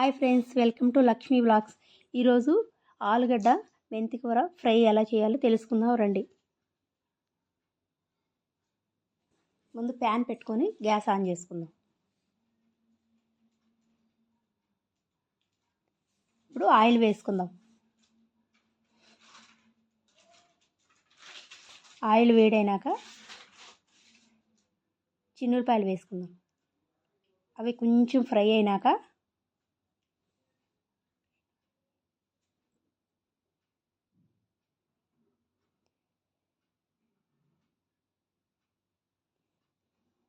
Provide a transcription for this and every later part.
Hi friends welcome to Lakshmi blogs ఈరోజు ఆలుగడ్డ మెంతికూర ఫ్రై ఎలా చేయాలో తెలుసుకుందాం రండి. ముందు ప్యాన్ పెట్టుకొని గ్యాస్ ఆన్ చేసుకుందాం. ఇప్పుడు ఆయిల్ వేసుకుందాం. ఆయిల్ వేడైనాక చిన్నులపాయలు వేసుకుందాం. అవి కొంచెం ఫ్రై అయినాక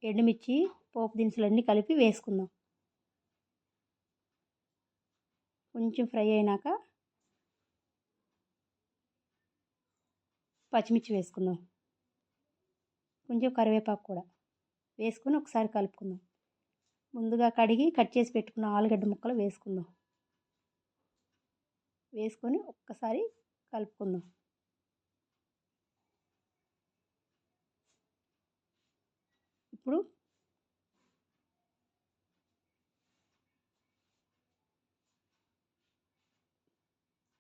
ఎండుమిర్చి పోపు దినుసులన్నీ కలిపి వేసుకుందాం. కొంచెం ఫ్రై అయినాక పచ్చిమిర్చి వేసుకుందాం. కొంచెం కరివేపాకు కూడా వేసుకొని ఒకసారి కలుపుకుందాం. ముందుగా కడిగి కట్ చేసి పెట్టుకున్న ఆలుగడ్డ ముక్కలు వేసుకుందాం. వేసుకొని ఒక్కసారి కలుపుకుందాం. ఇప్పుడు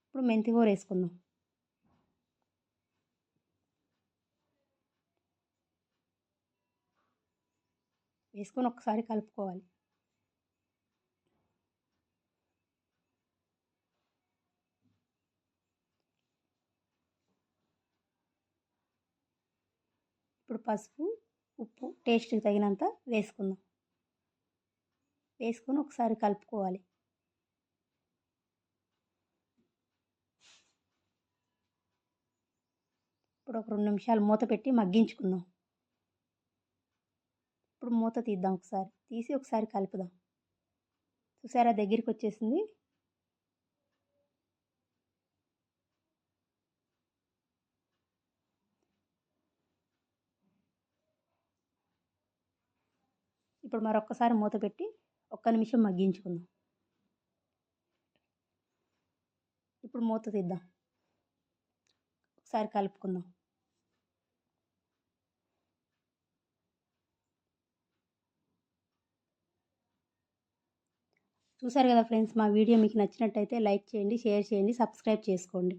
ఇప్పుడు మెంతి కూర వేసుకుందాం. వేసుకొని ఒకసారి కలుపుకోవాలి. ఇప్పుడు పసుపు ఉప్పు టేస్ట్కి తగినంత వేసుకుందాం. వేసుకొని ఒకసారి కలుపుకోవాలి. ఇప్పుడు ఒక రెండు నిమిషాలు మూత పెట్టి మగ్గించుకుందాం. ఇప్పుడు మూత తీద్దాం ఒకసారి. తీసి ఒకసారి కలుపుదాం. చూసారా దగ్గరికి వచ్చేసింది? ఇప్పుడు మరొకసారి మూత పెట్టి ఒక్క నిమిషం మగ్గించుకుందాం. ఇప్పుడు మూత తీద్దాం. ఒకసారి కలుపుకుందాం. చూసారు కదా ఫ్రెండ్స్ మా వీడియో మీకు నచ్చినట్టయితే లైక్ చేయండి షేర్ చేయండి సబ్స్క్రైబ్ చేసుకోండి.